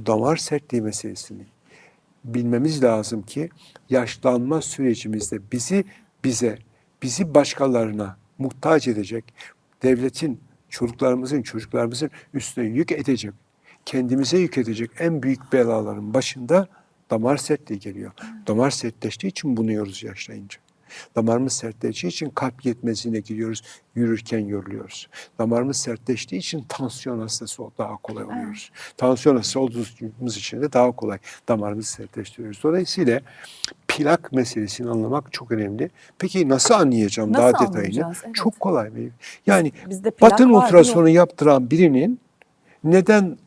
bu damar sertliği meselesini bilmemiz lazım ki yaşlanma sürecimizde bizi bize, bizi başkalarına muhtaç edecek, devletin, çocuklarımızın, çocuklarımızın üstüne yük edecek, kendimize yük edecek en büyük belaların başında damar sertliği geliyor. Damar sertleştiği için bunuyoruz yaşlayınca. Damarımız sertleştiği için kalp yetmezliğine giriyoruz, yürürken yoruluyoruz. Damarımız sertleştiği için tansiyon hastası daha kolay oluyoruz. Tansiyon hastası olduğumuz için de daha kolay damarımızı sertleştiriyoruz. Dolayısıyla plak meselesini anlamak çok önemli. Peki nasıl anlayacağım Nasıl daha detayını? Evet. Çok kolay. Yani plak batın ultrasonu yaptıran birinin neden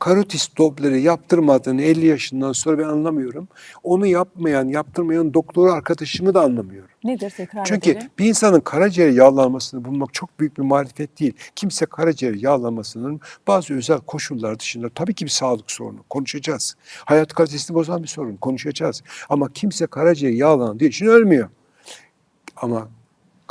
karotis Doppler'i yaptırmadığını 50 yaşından sonra ben anlamıyorum. Onu yapmayan, yaptırmayan doktor arkadaşımı da anlamıyorum. Nedir tekrar Çünkü edelim? bir insanın karaciğer yağlanmasını bulmak çok büyük bir marifet değil. Kimse karaciğer yağlanmasının bazı özel koşullar dışında tabii ki bir sağlık sorunu konuşacağız. Hayat kalitesini bozan bir sorun konuşacağız. Ama kimse karaciğer yağlandığı için ölmüyor. Ama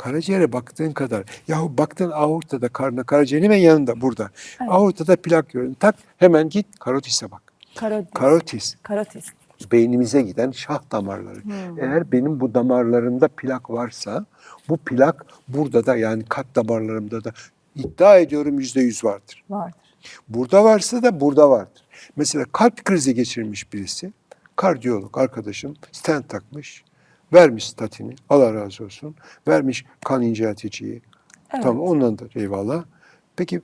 karaciğere baktığın kadar, yahu baktın aortada karnına, karaciğerin hemen yanında burada. Evet. Aortada plak gördün. Tak hemen git karotise bak. Karotis. Karotis Karotis. beynimize giden şah damarları. Eğer benim bu damarlarımda plak varsa bu plak burada da yani kalp damarlarımda da iddia ediyorum yüzde yüz vardır. Vardır. Burada varsa da burada vardır. Mesela kalp krizi geçirmiş birisi, kardiyolog arkadaşım stent takmış, vermiş statini, Allah razı olsun, vermiş kan incelticiyi. Evet. Tamam ondan da eyvallah. Peki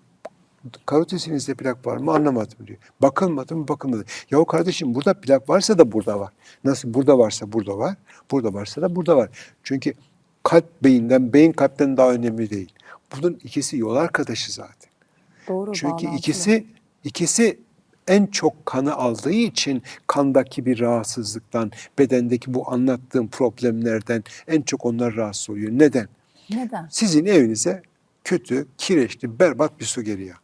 karotisinizde plak var mı anlamadım diyor. Bakılmadı mı bakılmadı. Yahu kardeşim burada plak varsa da burada var. Nasıl burada varsa burada var. Burada varsa da burada var. Çünkü kalp beyinden, beyin kalpten daha önemli değil. Bunun ikisi yol arkadaşı zaten. Doğru Çünkü bağlantılı. ikisi ikisi en çok kanı aldığı için kandaki bir rahatsızlıktan, bedendeki bu anlattığım problemlerden en çok onlar rahatsız oluyor. Neden? Neden? Sizin evinize kötü, kireçli, berbat bir su geliyor.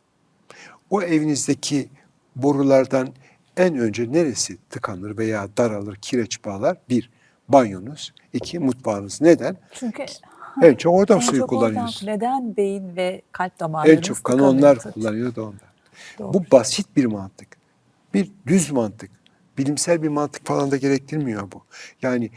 O evinizdeki borulardan en önce neresi tıkanır veya daralır, kireç bağlar? Bir, banyonuz. iki mutfağınız. Neden? Çünkü En çok oradan en suyu çok oradan kullanıyorsunuz. neden beyin ve kalp damarlarımız En çok kanı onlar kullanıyor da ondan. Doğru. Bu basit bir mantık. Bir düz mantık. Bilimsel bir mantık falan da gerektirmiyor bu. Yani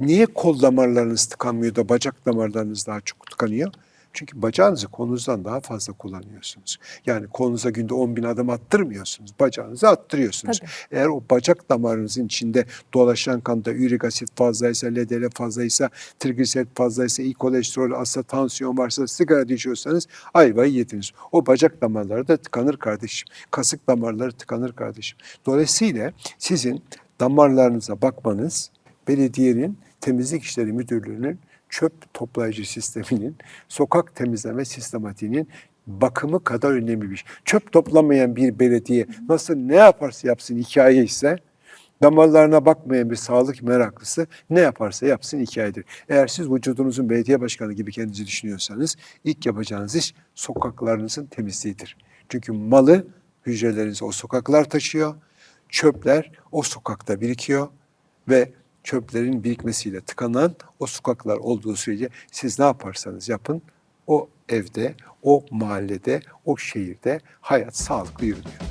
niye kol damarlarınız tıkanmıyor da bacak damarlarınız daha çok tıkanıyor? Çünkü bacağınızı kolunuzdan daha fazla kullanıyorsunuz. Yani kolunuza günde 10 bin adım attırmıyorsunuz. Bacağınızı attırıyorsunuz. Tabii. Eğer o bacak damarınızın içinde dolaşan kanda ürik asit fazlaysa, LDL fazlaysa, trigliserit fazlaysa, iyi kolesterol, hasta tansiyon varsa, sigara içiyorsanız ayvayı yediniz. O bacak damarları da tıkanır kardeşim. Kasık damarları tıkanır kardeşim. Dolayısıyla sizin damarlarınıza bakmanız belediyenin temizlik işleri müdürlüğünün çöp toplayıcı sisteminin, sokak temizleme sistematiğinin bakımı kadar önemli bir şey. Çöp toplamayan bir belediye nasıl ne yaparsa yapsın hikaye ise damarlarına bakmayan bir sağlık meraklısı ne yaparsa yapsın hikayedir. Eğer siz vücudunuzun belediye başkanı gibi kendinizi düşünüyorsanız ilk yapacağınız iş sokaklarınızın temizliğidir. Çünkü malı hücrelerinizi o sokaklar taşıyor, çöpler o sokakta birikiyor ve çöplerin birikmesiyle tıkanan o sokaklar olduğu sürece siz ne yaparsanız yapın o evde, o mahallede, o şehirde hayat sağlıklı yürünüyor.